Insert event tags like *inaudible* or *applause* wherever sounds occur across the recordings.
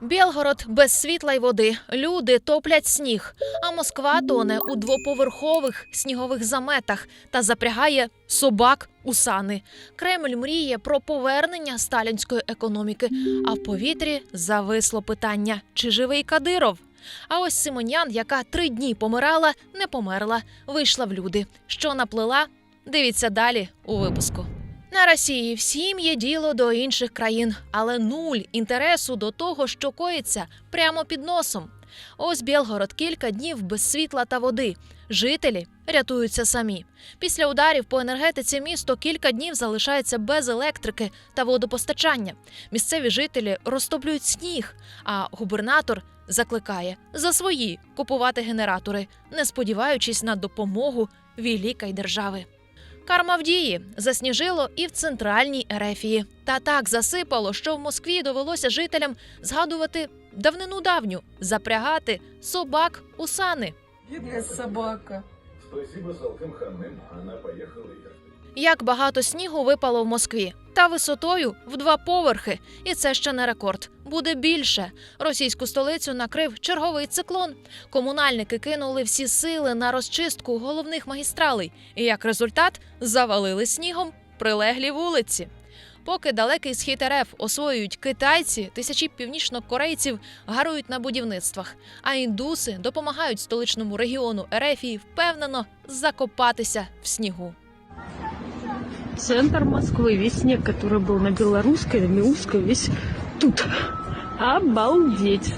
Білгород без світла й води. Люди топлять сніг, а Москва тоне у двоповерхових снігових заметах та запрягає собак у сани. Кремль мріє про повернення сталінської економіки, а в повітрі зависло питання: чи живий Кадиров? А ось Симонян, яка три дні помирала, не померла, вийшла в люди. Що наплела? Дивіться далі у випуску. На Росії всім є діло до інших країн, але нуль інтересу до того, що коїться прямо під носом. Ось Білгород кілька днів без світла та води. Жителі рятуються самі. Після ударів по енергетиці місто кілька днів залишається без електрики та водопостачання. Місцеві жителі розтоплюють сніг, а губернатор закликає за свої купувати генератори, не сподіваючись на допомогу вілікай держави. Карма в дії засніжило і в центральній Ерефії. Та так засипало, що в Москві довелося жителям згадувати давнину давню запрягати собак у сани. Бідна собака. Спасибо Салкам Ханным, вона поїхала и. Як багато снігу випало в Москві, та висотою в два поверхи. І це ще не рекорд. Буде більше. Російську столицю накрив черговий циклон. Комунальники кинули всі сили на розчистку головних магістралей, і як результат завалили снігом прилеглі вулиці. Поки далекий схід РФ освоюють китайці, тисячі північнокорейців гарують на будівництвах, а індуси допомагають столичному регіону Ерефії впевнено закопатися в снігу. Центр Москвы, весь снег, который был на Белорусской, на Миусской, весь тут. Обалдеть.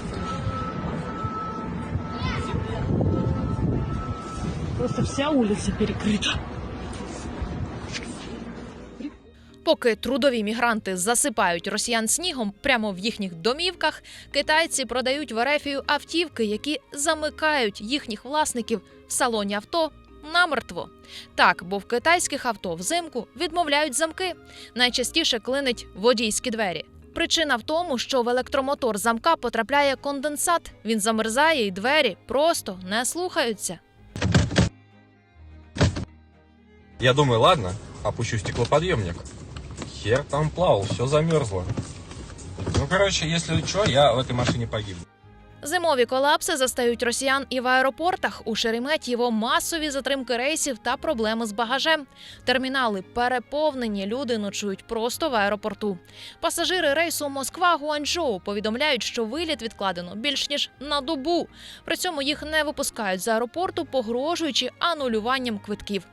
Просто вся улица перекрыта. Поки трудові мігранти засипають росіян снігом прямо в їхніх домівках, китайці продають в автівки, які замикають їхніх власників в салоні авто намертво. Так, бо в китайських авто взимку відмовляють замки. Найчастіше клинить водійські двері. Причина в тому, що в електромотор замка потрапляє конденсат. Він замерзає, і двері просто не слухаються. Я думаю, ладно, опущу стеклоподъемник. Хер там плавал, все замерзло. Ну, короче, если что, я в этой машине погибну. Зимові колапси застають росіян і в аеропортах. У Шереметьєво масові затримки рейсів та проблеми з багажем. Термінали переповнені. Люди ночують просто в аеропорту. Пасажири рейсу Москва Гуанчжоу повідомляють, що виліт відкладено більш ніж на добу. При цьому їх не випускають з аеропорту, погрожуючи анулюванням квитків.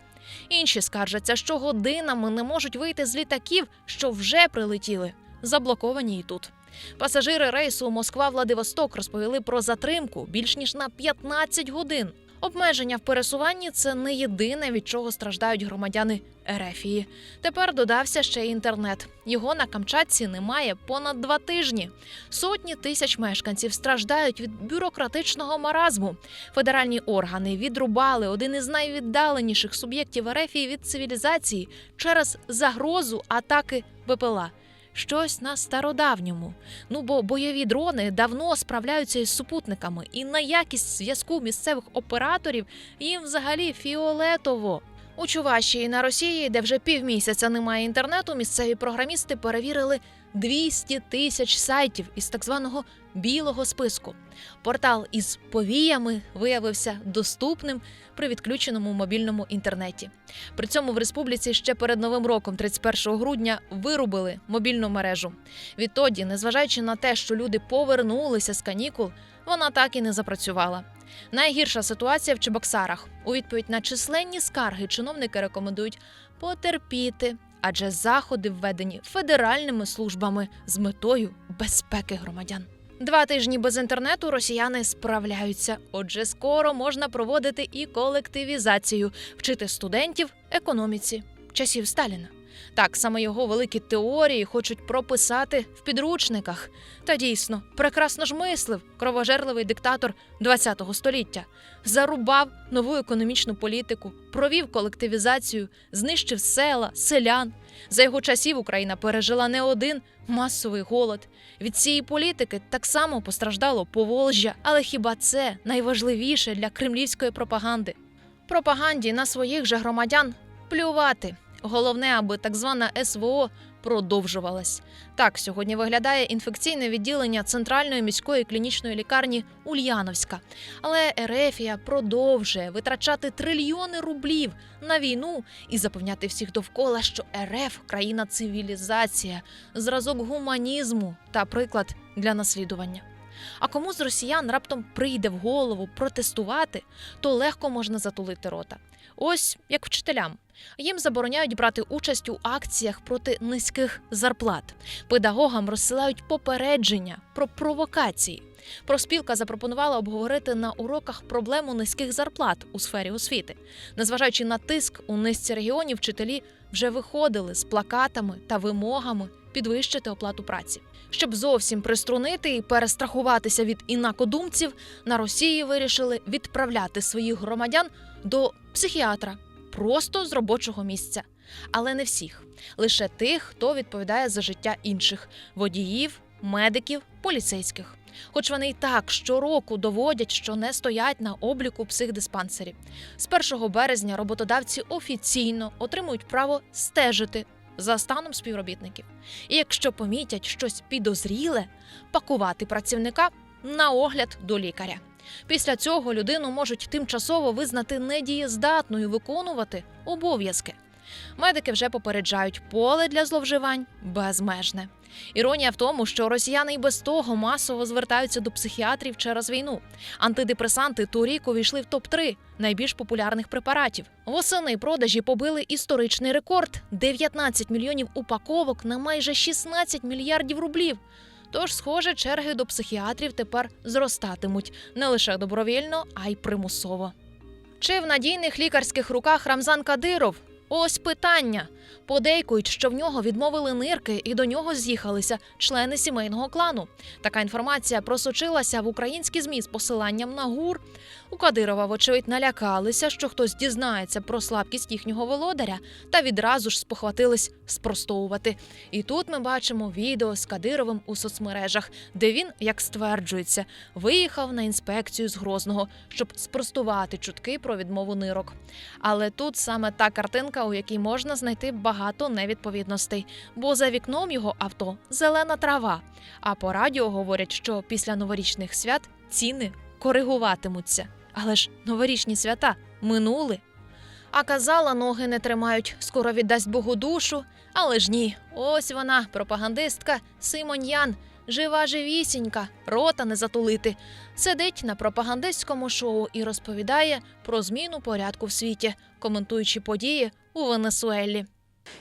Інші скаржаться, що годинами не можуть вийти з літаків, що вже прилетіли. Заблоковані і тут. Пасажири рейсу Москва-Владивосток розповіли про затримку більш ніж на 15 годин. Обмеження в пересуванні це не єдине, від чого страждають громадяни Ерефії. Тепер додався ще й інтернет. Його на Камчатці немає понад два тижні. Сотні тисяч мешканців страждають від бюрократичного маразму. Федеральні органи відрубали один із найвіддаленіших суб'єктів Ерефії від цивілізації через загрозу атаки БПЛА. Щось на стародавньому. Ну бо бойові дрони давно справляються із супутниками, і на якість зв'язку місцевих операторів їм взагалі фіолетово. У Чувашії на Росії, де вже півмісяця немає інтернету, місцеві програмісти перевірили 200 тисяч сайтів із так званого білого списку. Портал із повіями виявився доступним при відключеному мобільному інтернеті. При цьому в республіці ще перед новим роком, 31 грудня, вирубили мобільну мережу. Відтоді, незважаючи на те, що люди повернулися з канікул, вона так і не запрацювала. Найгірша ситуація в Чебоксарах. У відповідь на численні скарги чиновники рекомендують потерпіти, адже заходи введені федеральними службами з метою безпеки громадян. Два тижні без інтернету росіяни справляються. Отже, скоро можна проводити і колективізацію, вчити студентів економіці часів Сталіна. Так саме його великі теорії хочуть прописати в підручниках. Та дійсно, прекрасно ж мислив кровожерливий диктатор ХХ століття. Зарубав нову економічну політику, провів колективізацію, знищив села, селян. За його часів Україна пережила не один масовий голод. Від цієї політики так само постраждало Поволжя, але хіба це найважливіше для кремлівської пропаганди? Пропаганді на своїх же громадян плювати. Головне, аби так звана СВО продовжувалась. Так сьогодні виглядає інфекційне відділення центральної міської клінічної лікарні Ульяновська. Але Ерефія продовжує витрачати трильйони рублів на війну і запевняти всіх довкола, що РФ країна цивілізація, зразок гуманізму та приклад для наслідування. А кому з росіян раптом прийде в голову протестувати, то легко можна затулити рота. Ось як вчителям. Їм забороняють брати участь у акціях проти низьких зарплат. Педагогам розсилають попередження про провокації. Проспілка запропонувала обговорити на уроках проблему низьких зарплат у сфері освіти. Незважаючи на тиск у низці регіонів, вчителі вже виходили з плакатами та вимогами підвищити оплату праці. Щоб зовсім приструнити і перестрахуватися від інакодумців, на Росії вирішили відправляти своїх громадян до психіатра просто з робочого місця. Але не всіх, лише тих, хто відповідає за життя інших водіїв, медиків, поліцейських. Хоч вони і так щороку доводять, що не стоять на обліку психдиспансерів. З 1 березня роботодавці офіційно отримують право стежити за станом співробітників. І якщо помітять щось підозріле, пакувати працівника на огляд до лікаря. Після цього людину можуть тимчасово визнати недієздатною виконувати обов'язки. Медики вже попереджають поле для зловживань безмежне. Іронія в тому, що росіяни й без того масово звертаються до психіатрів через війну. Антидепресанти торік увійшли в топ 3 найбільш популярних препаратів. Восени продажі побили історичний рекорд 19 мільйонів упаковок на майже 16 мільярдів рублів. Тож, схоже, черги до психіатрів тепер зростатимуть не лише добровільно, а й примусово. Чи в надійних лікарських руках Рамзан Кадиров? Ось питання. Подейкують, що в нього відмовили нирки, і до нього з'їхалися члени сімейного клану. Така інформація просочилася в українські змі з посиланням на гур. У Кадирова, вочевидь, налякалися, що хтось дізнається про слабкість їхнього володаря, та відразу ж спохватились спростовувати. І тут ми бачимо відео з Кадировим у соцмережах, де він, як стверджується, виїхав на інспекцію з Грозного, щоб спростувати чутки про відмову нирок. Але тут саме та картинка, у якій можна знайти багато невідповідностей, бо за вікном його авто зелена трава. А по радіо говорять, що після новорічних свят ціни коригуватимуться. Але ж новорічні свята минули. А казала, ноги не тримають, скоро віддасть Богу душу. Але ж ні, ось вона, пропагандистка Симон Ян, жива живісінька, рота не затулити. Сидить на пропагандистському шоу і розповідає про зміну порядку в світі, коментуючи події у Венесуелі.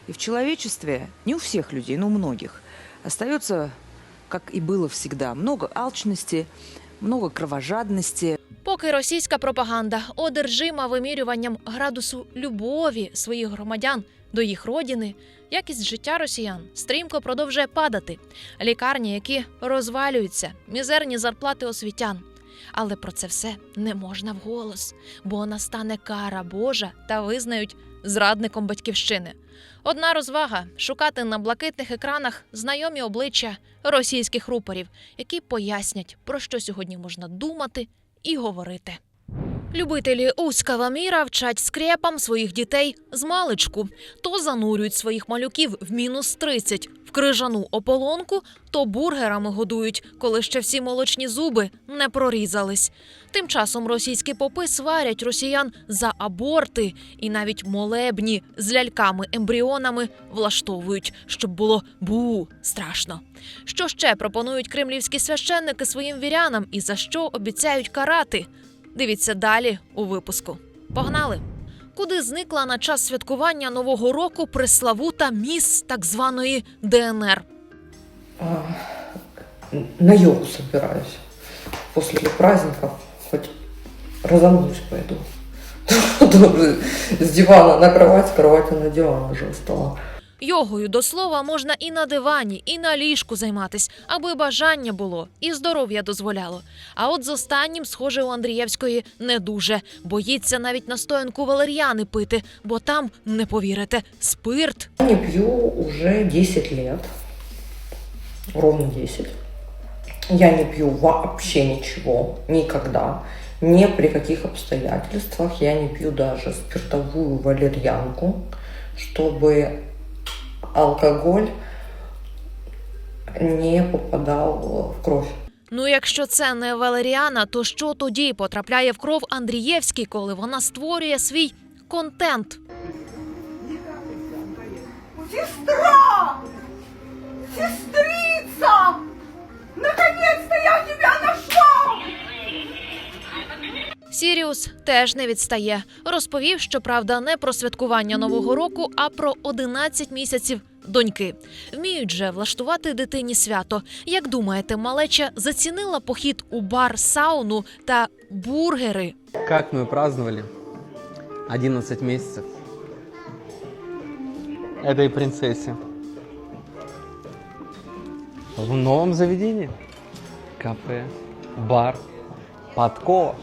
И в человечестве, не у всех людей, но у многих, остается, как и было всегда, много алчности, много кровожадности, Поки російська пропаганда одержима вимірюванням градусу любові своїх громадян до їх родини, якість життя росіян стрімко продовжує падати. Лікарні, які розвалюються, мізерні зарплати освітян. Але про це все не можна вголос, бо настане кара Божа та визнають зрадником батьківщини. Одна розвага шукати на блакитних екранах знайомі обличчя російських рупорів, які пояснять, про що сьогодні можна думати і говорити. Любителі узького міра вчать скрепам своїх дітей з маличку. То занурюють своїх малюків в мінус 30 в крижану ополонку, то бургерами годують, коли ще всі молочні зуби не прорізались. Тим часом російські попи сварять росіян за аборти і навіть молебні з ляльками-ембріонами влаштовують, щоб було бу страшно. Що ще пропонують кремлівські священники своїм вірянам і за що обіцяють карати? Дивіться далі у випуску. Погнали! Куди зникла на час святкування Нового року преславута міс так званої ДНР? А, на йогу збираюся після праздника, хоч розомнусь пойду. *laughs* З дивана на кровать, з кровати на диван уже устала. Йогою до слова можна і на дивані, і на ліжку займатись, аби бажання було і здоров'я дозволяло. А от з останнім, схоже, у Андрієвської не дуже боїться навіть настоянку валер'яни пити, бо там не повірите, спирт. Не пью уже 10 лет. Ровно 10. Я не пью вообще ничего. Никогда. Ни при каких обстоятельствах. Я не пью даже спиртовую валерьянку, чтобы алкоголь не попадав в кров. Ну, якщо це не Валеріана, то що тоді потрапляє в кров Андрієвській, коли вона створює свій контент? Сестра! Сестрица! Сіріус теж не відстає. Розповів, що правда не про святкування нового року, а про 11 місяців доньки. Вміють же влаштувати дитині свято. Як думаєте, малеча зацінила похід у бар, сауну та бургери? Как мы праздновали 11 месяцев этой принцессе? В новом заведении. Кафе, бар, подко.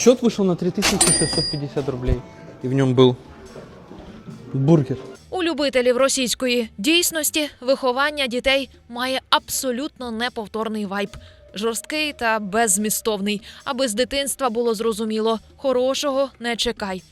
Счет вышел на 3650 рублей. И в нем был бургер. У любителів російської дійсності виховання дітей має абсолютно неповторний вайб. Жорсткий та беззмістовний, аби з дитинства було зрозуміло, хорошого не чекай.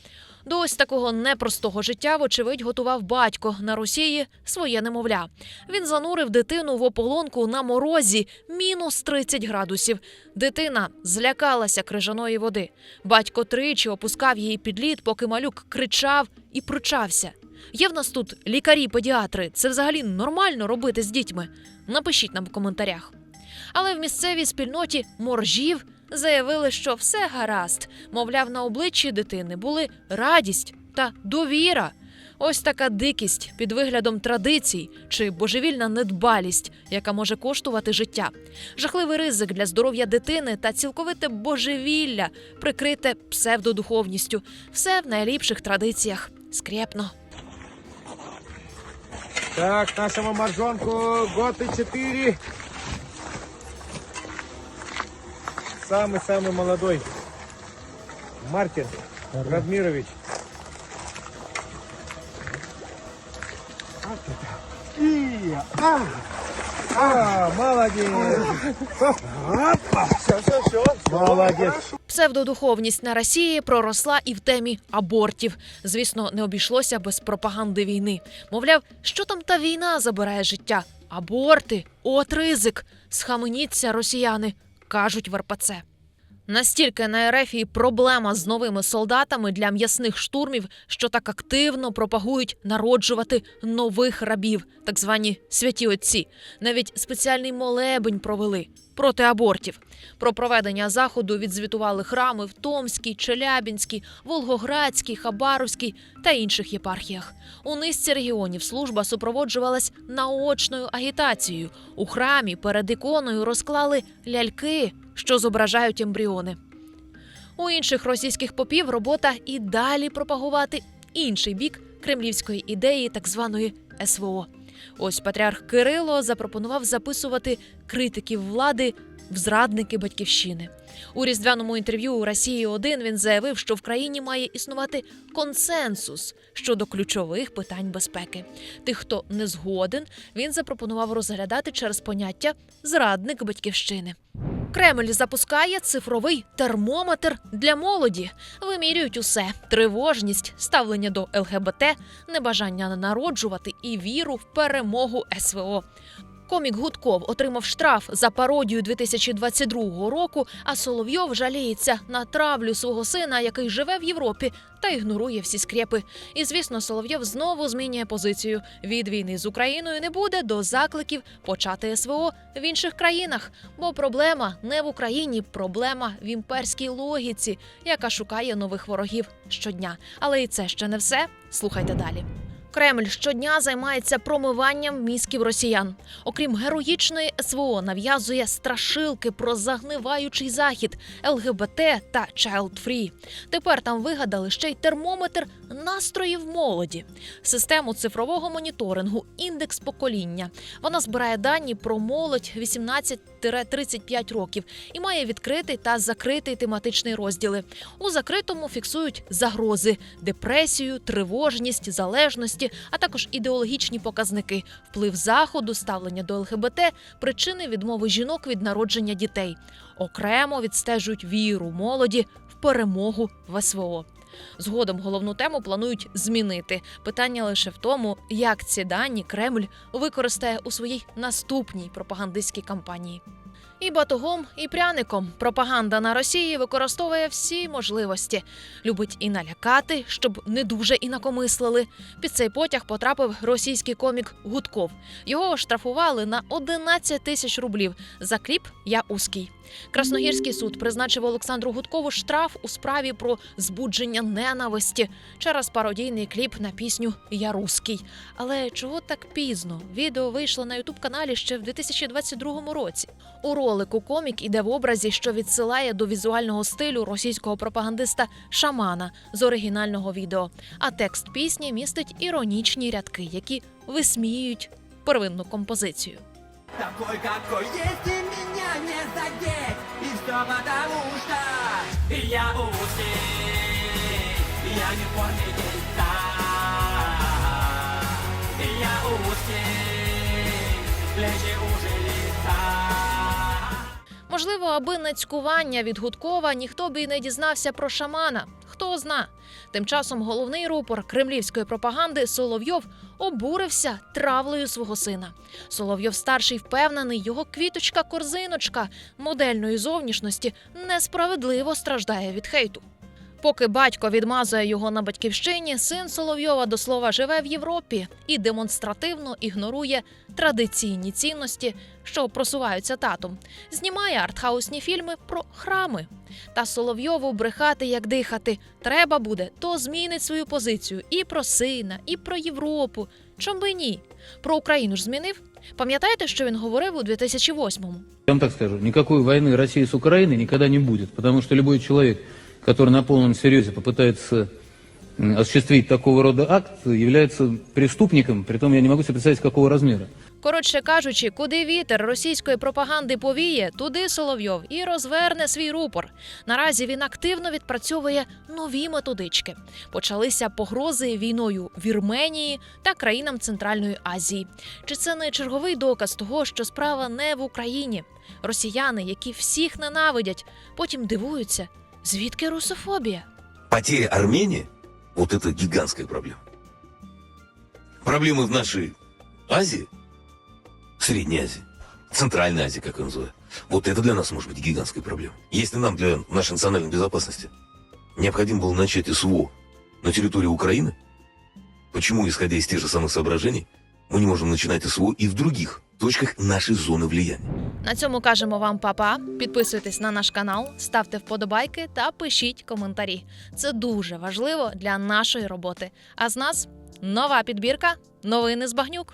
До ось такого непростого життя, вочевидь, готував батько на Росії своє немовля. Він занурив дитину в ополонку на морозі мінус 30 градусів. Дитина злякалася крижаної води. Батько тричі опускав її під лід, поки малюк кричав і пручався. Є в нас тут лікарі-педіатри. Це взагалі нормально робити з дітьми? Напишіть нам в коментарях. Але в місцевій спільноті моржів заявили, що все гаразд, мовляв, на обличчі дитини були радість та довіра. Ось така дикість під виглядом традицій чи божевільна недбалість, яка може коштувати життя, жахливий ризик для здоров'я дитини та цілковите божевілля, прикрите псевдодуховністю. Все в найліпших традиціях скрепно. Так, нашому маржонку готи 4 Самый-самый молодой. Мартин Радмирович. А, а, молодец. Опа, все, все, все. Молодец. Псевдодуховність на Росії проросла і в темі абортів. Звісно, не обійшлося без пропаганди війни. Мовляв, що там та війна забирає життя? Аборти, от ризик. Схаменіться, росіяни, кажуть в РПЦ. Настільки на Ерефії проблема з новими солдатами для м'ясних штурмів, що так активно пропагують народжувати нових рабів, так звані святі отці. Навіть спеціальний молебень провели проти абортів. Про проведення заходу відзвітували храми в Томській, Челябінській, Волгоградській, Хабаровській та інших єпархіях. У низці регіонів служба супроводжувалась наочною агітацією. У храмі перед іконою розклали ляльки, що зображають ембріони. У інших російських попів робота і далі пропагувати інший бік кремлівської ідеї, так званої СВО. Ось патріарх Кирило запропонував записувати критиків влади в зрадники батьківщини. У різдвяному інтерв'ю у Росії 1 він заявив, що в країні має існувати консенсус щодо ключових питань безпеки. Тих, хто не згоден, він запропонував розглядати через поняття зрадник батьківщини. Кремль запускає цифровий термометр для молоді. Вимірюють усе: тривожність, ставлення до ЛГБТ, небажання народжувати і віру в перемогу СВО. Комік Гудков отримав штраф за пародію 2022 року, а Соловйов жаліється на травлю свого сина, який живе в Європі та ігнорує всі скрепи. І звісно, Соловйов знову змінює позицію. Від війни з Україною не буде до закликів почати СВО в інших країнах. Бо проблема не в Україні, проблема в імперській логіці, яка шукає нових ворогів щодня. Але і це ще не все. Слухайте далі. Кремль щодня займається промиванням мізків росіян. Окрім героїчної СВО, нав'язує страшилки про загниваючий захід, ЛГБТ та Child Free. Тепер там вигадали ще й термометр настроїв молоді, систему цифрового моніторингу, індекс покоління. Вона збирає дані про молодь 18-35 років і має відкритий та закритий тематичний розділи. У закритому фіксують загрози, депресію, тривожність, залежності, а також ідеологічні показники, вплив заходу, ставлення до ЛГБТ, причини відмови жінок від народження дітей. Окремо відстежують віру молоді в перемогу в СВО. Згодом головну тему планують змінити. Питання лише в тому, як ці дані Кремль використає у своїй наступній пропагандистській кампанії. І батогом, і пряником пропаганда на Росії використовує всі можливості. Любить і налякати, щоб не дуже інакомислили. Під цей потяг потрапив російський комік Гудков. Його оштрафували на 11 тисяч рублів за кліп Я узкий. Красногірський суд призначив Олександру Гудкову штраф у справі про збудження ненависті через пародійний кліп на пісню Я руський. Але чого так пізно? Відео вийшло на ютуб каналі ще в 2022 році. У ролику комік іде в образі, що відсилає до візуального стилю російського пропагандиста Шамана з оригінального відео. А текст пісні містить іронічні рядки, які висміюють первинну композицію. Такой, какой есть, и меня не задеть. И все потому, что я узкий Я не в форме яйца Я узкий Плечи уже лица. Можливо, аби на цькування від Гудкова ніхто би і не дізнався про шамана. Хто зна. Тим часом головний рупор кремлівської пропаганди Соловйов обурився травлею свого сина. Соловйов старший впевнений, його квіточка-корзиночка модельної зовнішності несправедливо страждає від хейту. Поки батько відмазує його на батьківщині, син Соловйова до слова живе в Європі і демонстративно ігнорує традиційні цінності, що просуваються татом. Знімає артхаусні фільми про храми. Та Соловйову брехати як дихати. Треба буде, то змінить свою позицію і про сина, і про Європу. Чом би ні? Про Україну ж змінив. Пам'ятаєте, що він говорив у 2008-му? Я вам так скажу, никакой войны России с Украиной никогда не будет, потому что любой человек, который на полном серьезе попытается осуществить такого рода акт, является преступником, притом я не могу себе представить, какого размера. Коротше кажучи, куди вітер російської пропаганди повіє, туди Соловйов і розверне свій рупор. Наразі він активно відпрацьовує нові методички. Почалися погрози війною Вірменії та країнам Центральної Азії. Чи це не черговий доказ того, що справа не в Україні? Росіяни, які всіх ненавидять, потім дивуються, звідки русофобія? Потеря Армении – вот это гигантская проблема. Проблемы в нашей Азии, Средней Азии, Центральной Азии, как ее называют, вот это для нас может быть гигантской проблемой. Если нам для нашей национальной безопасности необходимо было начать СВО на территории Украины, почему, исходя из тех же самых соображений, мы не можем начинать СВО и в других точках нашей зоны влияния? На цьому кажемо вам па-па. Підписуйтесь на наш канал, ставте вподобайки та пишіть коментарі. Це дуже важливо для нашої роботи. А з нас нова підбірка новини з багнюк.